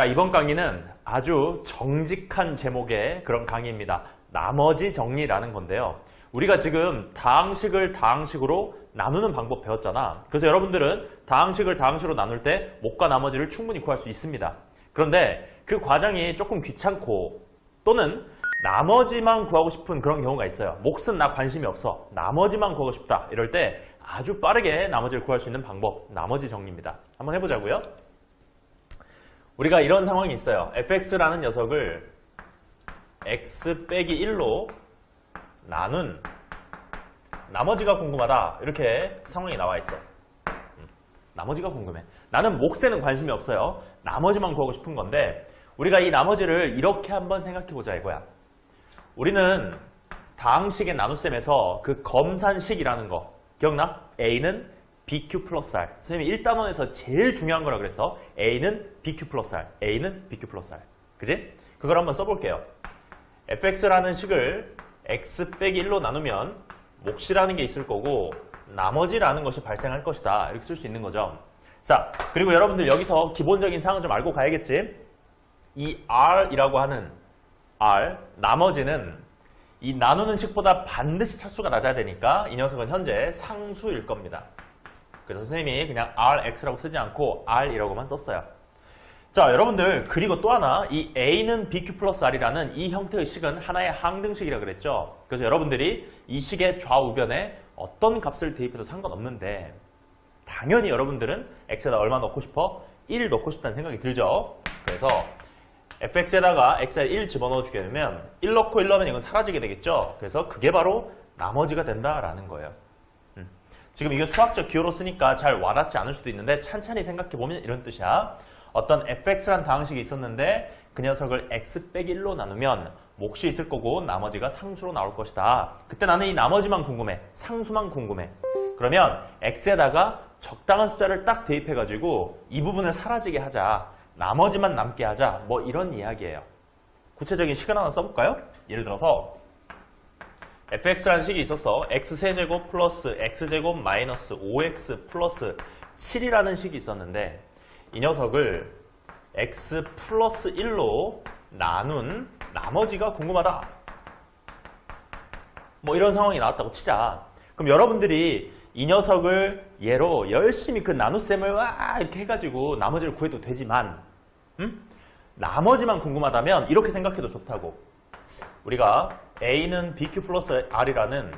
자, 이번 강의는 아주 정직한 제목의 그런 강의입니다. 나머지 정리라는 건데요. 우리가 지금 다항식을 다항식으로 나누는 방법 배웠잖아. 그래서 여러분들은 다항식을 다항식으로 나눌 때 목과 나머지를 충분히 구할 수 있습니다. 그런데 그 과정이 조금 귀찮고 또는 나머지만 구하고 싶은 그런 경우가 있어요. 몫은 나 관심이 없어. 나머지만 구하고 싶다. 이럴 때 아주 빠르게 나머지를 구할 수 있는 방법, 나머지 정리입니다. 한번 해보자고요. 우리가 이런 상황이 있어요. fx라는 녀석을 x 빼기 1로 나눈 나머지가 궁금하다. 이렇게 상황이 나와 있어. 음, 나머지가 궁금해. 나는 몫에는 관심이 없어요. 나머지만 구하고 싶은 건데 우리가 이 나머지를 이렇게 한번 생각해 보자 이거야. 우리는 다항식의 나눗셈에서 그 검산식이라는 거 기억나? A는 BQ 플러스 R. 선생님이 1단원에서 제일 중요한 거라 그래서 A는 BQ 플러스 R. A는 BQ 플러스 R. 그지? 그걸 한번 써볼게요. fx라는 식을 x 빼기 1로 나누면 몫이라는 게 있을 거고 나머지라는 것이 발생할 것이다. 이렇게 쓸 수 있는 거죠. 자, 그리고 여러분들 여기서 기본적인 사항을 좀 알고 가야겠지? 이 r이라고 하는 r, 나머지는 이 나누는 식보다 반드시 차수가 낮아야 되니까 이 녀석은 현재 상수일 겁니다. 그래서 선생님이 그냥 rx라고 쓰지 않고 r이라고만 썼어요. 자, 여러분들 그리고 또 하나 이 a는 bq 플러스 r이라는 이 형태의 식은 하나의 항등식이라 그랬죠. 그래서 여러분들이 이 식의 좌우변에 어떤 값을 대입해도 상관없는데 당연히 여러분들은 x에다 얼마 넣고 싶어? 1 넣고 싶다는 생각이 들죠. 그래서 fx에다가 x에 1 집어넣어 주게 되면 1 넣고 1 넣으면 이건 사라지게 되겠죠. 그래서 그게 바로 나머지가 된다라는 거예요. 음. 지금 이거 수학적 기호로 쓰니까 잘 와닿지 않을 수도 있는데 찬찬히 생각해보면 이런 뜻이야. 어떤 fx란 다항식이 있었는데 그 녀석을 x 빼기 1로 나누면 몫이 있을 거고 나머지가 상수로 나올 것이다. 그때 나는 이 나머지만 궁금해. 상수만 궁금해. 그러면 x에다가 적당한 숫자를 딱 대입해가지고 이 부분을 사라지게 하자. 나머지만 남게 하자. 뭐 이런 이야기예요. 구체적인 식을 하나 써볼까요? 예를 들어서 fx라는 식이 있어서 x세제곱 플러스 x제곱 마이너스 5x 플러스 7이라는 식이 있었는데 이 녀석을 x 플러스 1로 나눈 나머지가 궁금하다. 뭐 이런 상황이 나왔다고 치자. 그럼 여러분들이 이 녀석을 얘로 열심히 그 나눗셈을 와 이렇게 해가지고 나머지를 구해도 되지만 음? 나머지만 궁금하다면 이렇게 생각해도 좋다고. 우리가 a는 bq 플러스 r이라는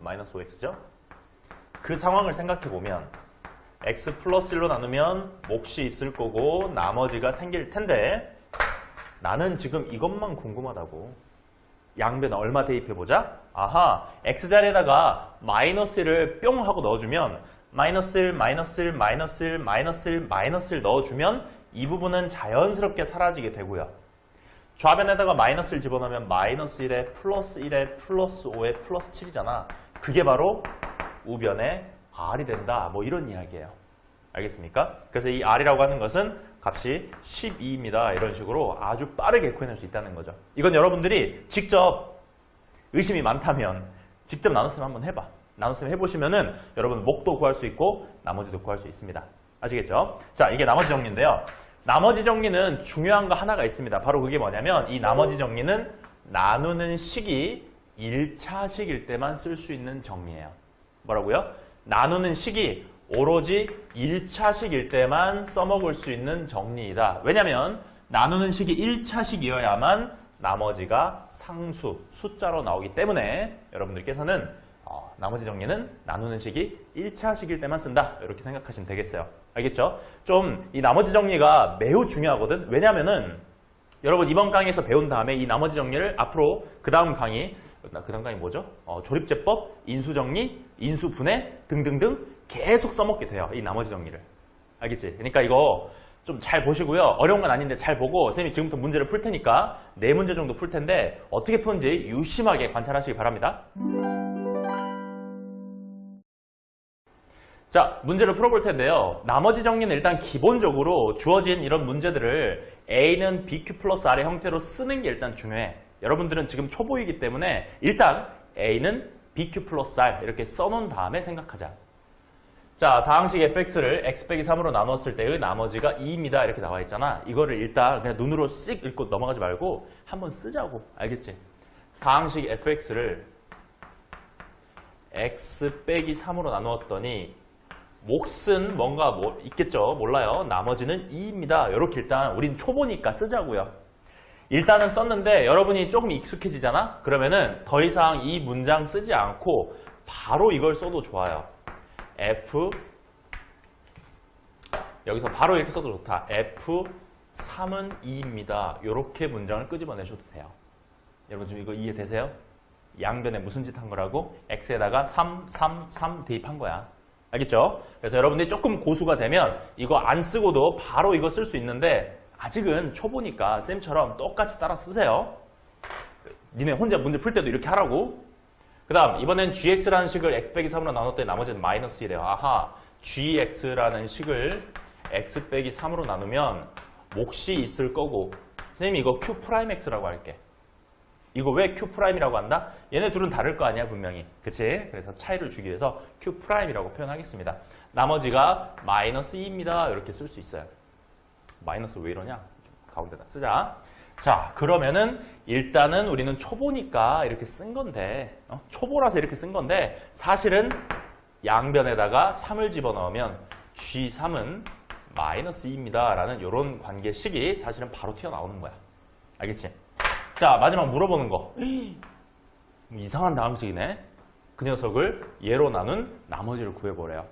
마이너스 5x죠. 그 상황을 생각해 보면 x 플러스 1로 나누면 몫이 있을 거고 나머지가 생길 텐데 나는 지금 이것만 궁금하다고. 양변 얼마 대입해보자? 아하, x자리에다가 마이너스 1을 뿅 하고 넣어주면 마이너스 1, 마이너스 1, 마이너스 1, 마이너스 1, 마이너스 1 넣어주면 이 부분은 자연스럽게 사라지게 되고요. 좌변에다가 마이너스 1 집어넣으면 마이너스 1에 플러스 1에 플러스 5에 플러스 7이잖아. 그게 바로 우변의 r이 된다. 뭐 이런 이야기예요. 알겠습니까? 그래서 이 r이라고 하는 것은 값이 12입니다. 이런 식으로 아주 빠르게 구해낼 수 있다는 거죠. 이건 여러분들이 직접 의심이 많다면 직접 나눗셈 한번 해봐. 나눗셈 해보시면은 여러분 목도 구할 수 있고 나머지도 구할 수 있습니다. 아시겠죠? 자, 이게 나머지 정리인데요. 나머지 정리는 중요한 거 하나가 있습니다. 바로 그게 뭐냐면 이 나머지 정리는 나누는 식이 1차식일 때만 쓸 수 있는 정리예요. 뭐라고요? 나누는 식이 오로지 1차식일 때만 써먹을 수 있는 정리이다. 왜냐면 나누는 식이 1차식이어야만 나머지가 상수, 숫자로 나오기 때문에 여러분들께서는 어, 나머지 정리는 나누는 식이 1차식일 때만 쓴다. 이렇게 생각하시면 되겠어요. 알겠죠? 좀 이 나머지 정리가 매우 중요하거든. 왜냐면은 여러분 이번 강의에서 배운 다음에 이 나머지 정리를 앞으로 그 다음 강의 그 다음 강의 뭐죠? 어, 조립제법, 인수정리, 인수분해 등등등 계속 써먹게 돼요. 이 나머지 정리를. 알겠지? 그러니까 이거 좀잘 보시고요. 어려운 건 아닌데 잘 보고 선생님이 지금부터 문제를 풀 테니까 네 문제 정도 풀 텐데 어떻게 푸는지 유심하게 관찰하시기 바랍니다. 자, 문제를 풀어볼 텐데요. 나머지 정리는 일단 기본적으로 주어진 이런 문제들을 A는 BQ 플러스 R의 형태로 쓰는 게 일단 중요해. 여러분들은 지금 초보이기 때문에 일단 A는 BQ 플러스 R 이렇게 써놓은 다음에 생각하자. 자, 다항식 fx를 x 빼기 3으로 나눴을 때의 나머지가 2입니다. 이렇게 나와 있잖아. 이거를 일단 그냥 눈으로 씩 읽고 넘어가지 말고 한번 쓰자고. 알겠지? 다항식 fx를 x 빼기 3으로 나누었더니 몫은 뭔가 뭐 있겠죠? 몰라요. 나머지는 2입니다. 이렇게 일단 우린 초보니까 쓰자고요. 일단은 썼는데 여러분이 조금 익숙해지잖아? 그러면은 더 이상 이 문장 쓰지 않고 바로 이걸 써도 좋아요. F 여기서 바로 이렇게 써도 좋다. F3은 2입니다. 이렇게 문장을 끄집어내셔도 돼요. 여러분 지금 이거 이해되세요? 양변에 무슨 짓 한 거라고? X에다가 3, 3, 3 대입한 거야. 알겠죠? 그래서 여러분들이 조금 고수가 되면 이거 안 쓰고도 바로 이거 쓸 수 있는데 아직은 초보니까 쌤처럼 똑같이 따라 쓰세요. 니네 혼자 문제 풀 때도 이렇게 하라고. 그 다음 이번엔 gx라는 식을 x 빼기 3으로 나눴더니 나머지는 마이너스 1이에요. 아하 gx라는 식을 x 빼기 3으로 나누면 몫이 있을 거고 선생님 이거 q 프라임 x라고 할게. 이거 왜 q 프라임이라고 한다? 얘네 둘은 다를 거 아니야 분명히. 그치? 그래서 차이를 주기 위해서 q 프라임이라고 표현하겠습니다. 나머지가 마이너스 2입니다. 이렇게 쓸 수 있어요. 마이너스 왜 이러냐? 좀 가운데다 쓰자. 자, 그러면은 일단은 우리는 초보니까 이렇게 쓴 건데, 어? 초보라서 이렇게 쓴 건데, 사실은 양변에다가 3을 집어넣으면 G3은 마이너스 2입니다. 라는 이런 관계식이 사실은 바로 튀어나오는 거야. 알겠지? 자, 마지막 물어보는 거. 이상한 다음식이네. 그 녀석을 예로 나눈 나머지를 구해보래요.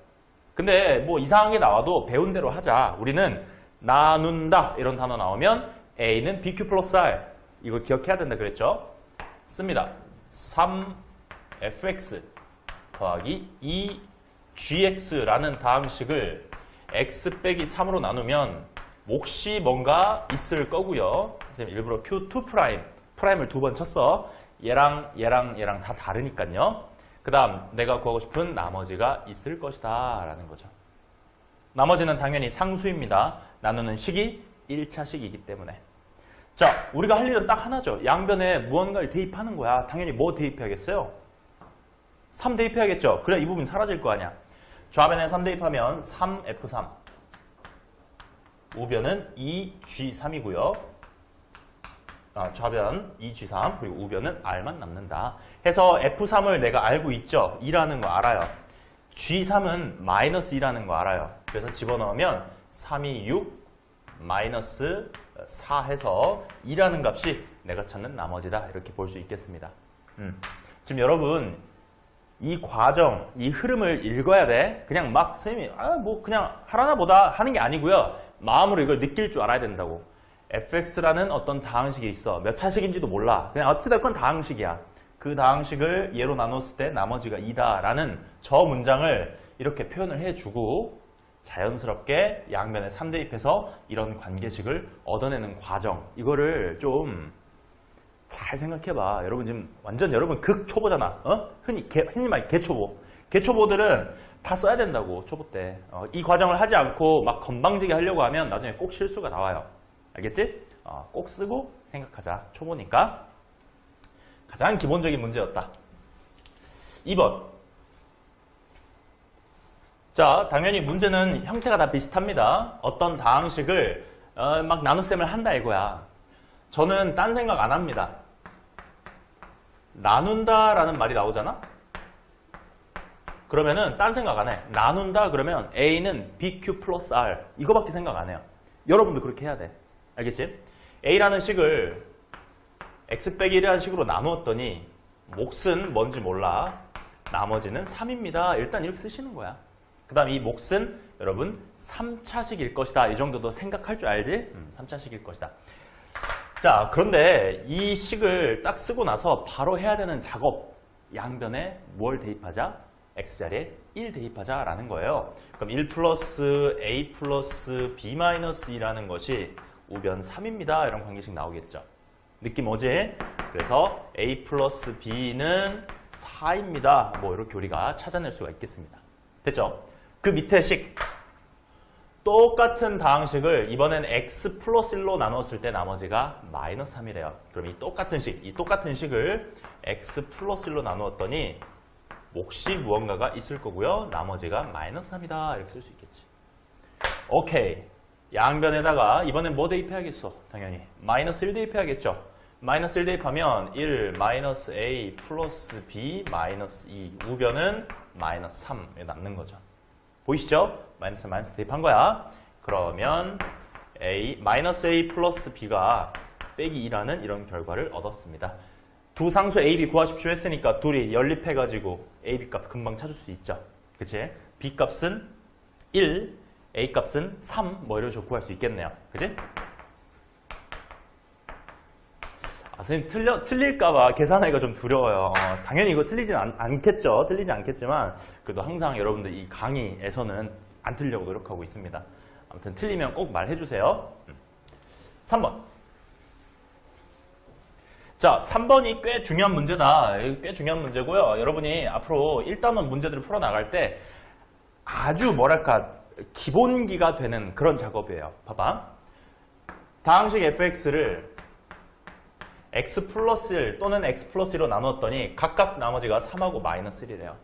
근데 뭐 이상한 게 나와도 배운 대로 하자. 우리는 나눈다 이런 단어 나오면 A는 BQ 플러스 R 이거 기억해야 된다 그랬죠? 씁니다. 3fx 더하기 2gx라는 다항식을 x 빼기 3으로 나누면 몫이 뭔가 있을 거고요. 선생님 일부러 q2 프라임 프라임을 두 번 쳤어. 얘랑 얘랑 얘랑 다 다르니까요. 그 다음 내가 구하고 싶은 나머지가 있을 것이다 라는 거죠. 나머지는 당연히 상수입니다. 나누는 식이 1차식이기 때문에. 자, 우리가 할 일은 딱 하나죠. 양변에 무언가를 대입하는 거야. 당연히 뭐 대입해야겠어요? 3 대입해야겠죠. 그래 이 부분 사라질 거 아니야. 좌변에 3 대입하면 3F3. 우변은 2G3이고요. 아, 좌변 2G3 그리고 우변은 R만 남는다. 해서 F3을 내가 알고 있죠. 2라는 거 알아요. G3은 마이너스 2라는 거 알아요. 그래서 집어넣으면 3이 6 마이너스 4 해서 2라는 값이 내가 찾는 나머지다. 이렇게 볼 수 있겠습니다. 음. 지금 여러분 이 과정, 이 흐름을 읽어야 돼. 그냥 막 선생님이 아, 뭐 그냥 하라나 보다 하는 게 아니고요. 마음으로 이걸 느낄 줄 알아야 된다고. Fx라는 어떤 다항식이 있어. 몇 차식인지도 몰라. 그냥 어찌됐건 다항식이야. 그 다항식을 예로 나눴을 때 나머지가 2다라는 저 문장을 이렇게 표현을 해주고 자연스럽게 양면에 3대 입해서 이런 관계식을 얻어내는 과정. 이거를 좀 잘 생각해봐. 여러분 지금 완전 여러분 극 초보잖아. 어? 흔히 개, 흔히 말 개초보. 개초보들은 다 써야 된다고 초보 때. 어, 이 과정을 하지 않고 막 건방지게 하려고 하면 나중에 꼭 실수가 나와요. 알겠지? 어, 꼭 쓰고 생각하자. 초보니까. 가장 기본적인 문제였다. 2번. 자, 당연히 문제는 형태가 다 비슷합니다. 어떤 다항식을 어, 막 나눗셈을 한다 이거야. 저는 딴 생각 안 합니다. 나눈다 라는 말이 나오잖아? 그러면은 딴 생각 안 해. 나눈다 그러면 A는 BQ 플러스 R 이거밖에 생각 안 해요. 여러분도 그렇게 해야 돼. 알겠지? A라는 식을 X 빼기 1이라는 식으로 나누었더니 몫은 뭔지 몰라. 나머지는 3입니다. 일단 이렇게 쓰시는 거야. 그 다음 이 몫은 여러분 3차식일 것이다. 이 정도도 생각할 줄 알지? 음, 3차식일 것이다. 자, 그런데 이 식을 딱 쓰고 나서 바로 해야 되는 작업. 양변에 뭘 대입하자? x자리에 1 대입하자라는 거예요. 그럼 1 플러스 a 플러스 b 마이너스 2라는 것이 우변 3입니다. 이런 관계식 나오겠죠. 느낌 오지? 그래서 a 플러스 b는 4입니다. 뭐 이렇게 우리가 찾아낼 수가 있겠습니다. 됐죠? 그 밑에 식 똑같은 다항식을 이번엔 x 플러스 1로 나눴을 때 나머지가 마이너스 3이래요. 그럼 이 똑같은 식, 이 똑같은 식을 x 플러스 1로 나누었더니 몫이 무언가가 있을 거고요. 나머지가 마이너스 3이다. 이렇게 쓸 수 있겠지. 오케이. 양변에다가 이번엔 뭐 대입해야겠어? 당연히. 마이너스 1 대입해야겠죠. 마이너스 1 대입하면 1 마이너스 a 플러스 b 마이너스 2 우변은 마이너스 3에 남는 거죠. 보이시죠? 마이너스 마이너스 대입한 거야. 그러면 a 마이너스 a 플러스 b가 빼기 2라는 이런 결과를 얻었습니다. 두 상수 a, b 구하십시오 했으니까 둘이 연립해가지고 a, b 값 금방 찾을 수 있죠. 그치? b 값은 1, a 값은 3, 뭐 이런 식으로 구할 수 있겠네요. 그치? 아, 선생님 틀려, 틀릴까봐 계산하기가 좀 두려워요. 어, 당연히 이거 틀리진 않, 겠죠 틀리진 않겠지만, 그래도 항상 여러분들 이 강의에서는 안 틀려고 노력하고 있습니다. 아무튼 틀리면 꼭 말해주세요. 음. 3번. 자, 3번이 꽤 중요한 문제다. 꽤 중요한 문제고요. 여러분이 앞으로 1단원 문제들을 풀어나갈 때 아주 뭐랄까, 기본기가 되는 그런 작업이에요. 봐봐. 다항식 fx를 x 플러스 1 또는 x 플러스 1로 나눴더니 각각 나머지가 3하고 마이너스 1이래요.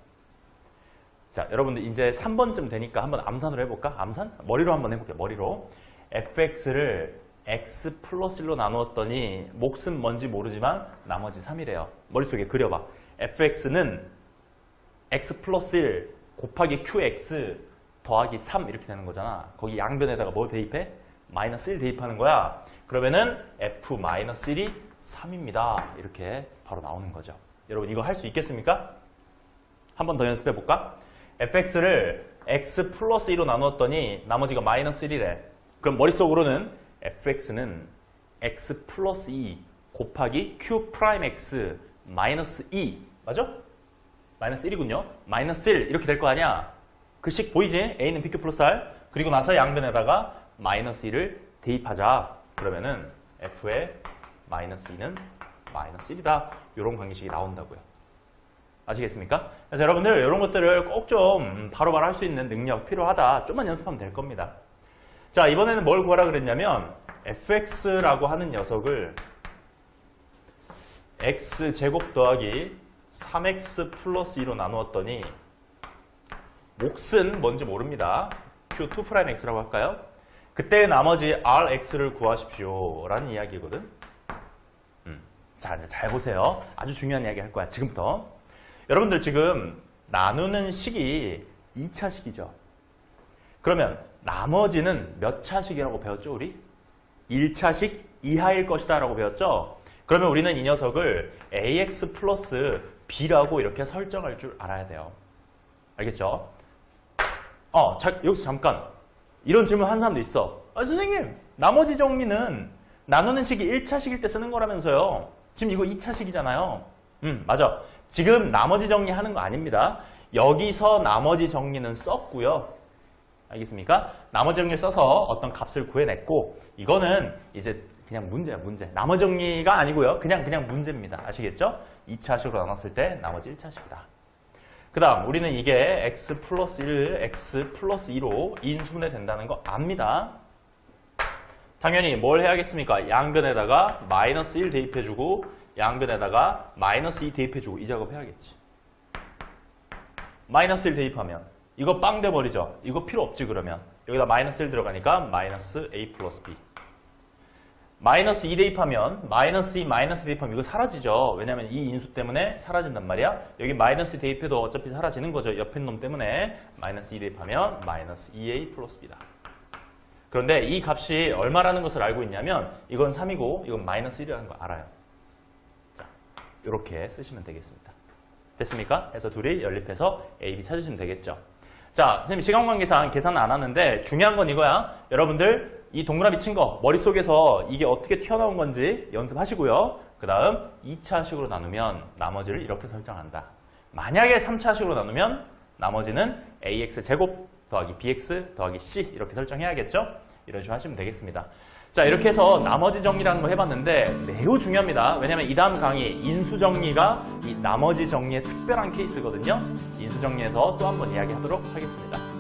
자, 여러분들 이제 3번쯤 되니까 한번 암산으로 해볼까? 암산? 머리로 한번 해볼게요. 머리로. fx를 x 플러스 1로 나누었더니 몫은 뭔지 모르지만 나머지 3이래요. 머릿속에 그려봐. fx는 x 플러스 1 곱하기 qx 더하기 3 이렇게 되는 거잖아. 거기 양변에다가 뭐 대입해? 마이너스 1 대입하는 거야. 그러면은 f 마이너스 1이 3입니다. 이렇게 바로 나오는 거죠. 여러분 이거 할 수 있겠습니까? 한 번 더 연습해 볼까? fx를 x 플러스 2로 나누었더니 나머지가 마이너스 1이래. 그럼 머릿속으로는 fx는 x 플러스 2 곱하기 q 프라임 x 마이너스 2 맞아? 마이너스 1이군요. 마이너스 1 이렇게 될 거 아니야? 그식 보이지? a는 bq 플러스 r 그리고 나서 양변에다가 마이너스 2를 대입하자. 그러면은 f의 마이너스 2는 마이너스 1이다. 이런 관계식이 나온다고요. 아시겠습니까? 그래서 여러분들 이런 것들을 꼭 좀 바로바로 할 수 있는 능력 필요하다. 좀만 연습하면 될 겁니다. 자, 이번에는 뭘 구하라 그랬냐면 fx라고 하는 녀석을 x제곱 더하기 3x 플러스 2로 나누었더니 몫은 뭔지 모릅니다. q2'x라고 할까요? 그때 나머지 rx를 구하십시오 라는 이야기거든. 음. 자, 이제 잘 보세요. 아주 중요한 이야기 할 거야. 지금부터. 여러분들 지금 나누는 식이 2차 식이죠. 그러면 나머지는 몇 차식이라고 배웠죠, 우리? 1차식 이하일 것이다 라고 배웠죠? 그러면 우리는 이 녀석을 ax 플러스 b라고 이렇게 설정할 줄 알아야 돼요. 알겠죠? 어, 자, 여기서 잠깐. 이런 질문 한 사람도 있어. 아, 선생님, 나머지 정리는 나누는 식이 1차식일 때 쓰는 거라면서요. 지금 이거 2차식이잖아요. 음, 맞아. 지금 나머지 정리하는 거 아닙니다. 여기서 나머지 정리는 썼고요. 알겠습니까? 나머지 정리 써서 어떤 값을 구해냈고 이거는 이제 그냥 문제야 문제. 나머지 정리가 아니고요. 그냥 그냥 문제입니다. 아시겠죠? 2차식으로 나눴을 때 나머지 1차식이다. 그 다음 우리는 이게 x 플러스 1, x 플러스 2로 인수분해 된다는 거 압니다. 당연히 뭘 해야겠습니까? 양변에다가 마이너스 1 대입해주고 양변에다가 마이너스 2 대입해주고 이 작업 해야겠지. 마이너스 1 대입하면 이거 빵 돼버리죠. 이거 필요 없지 그러면. 여기다 마이너스 1 들어가니까 마이너스 a 플러스 b. 마이너스 2 대입하면 마이너스 2 마이너스 대입하면 이거 사라지죠. 왜냐면 이 인수 때문에 사라진단 말이야. 여기 마이너스 대입해도 어차피 사라지는 거죠. 옆에 놈 때문에 마이너스 2 대입하면 마이너스 2a 플러스 b다. 그런데 이 값이 얼마라는 것을 알고 있냐면 이건 3이고 이건 마이너스 1이라는 걸 알아요. 자, 이렇게 쓰시면 되겠습니다. 됐습니까? 해서 둘이 연립해서 A, B 찾으시면 되겠죠. 자, 선생님 시간 관계상 계산 안 하는데 중요한 건 이거야. 여러분들 이 동그라미 친 거 머릿속에서 이게 어떻게 튀어나온 건지 연습하시고요. 그 다음 2차식으로 나누면 나머지를 이렇게 설정한다. 만약에 3차식으로 나누면 나머지는 ax 제곱 더하기 bx 더하기 c 이렇게 설정해야겠죠? 이런 식으로 하시면 되겠습니다. 자 이렇게 해서 나머지 정리라는 걸 해봤는데 매우 중요합니다. 왜냐하면 이 다음 강의 인수 정리가 이 나머지 정리의 특별한 케이스거든요. 인수 정리에서 또 한 번 이야기하도록 하겠습니다.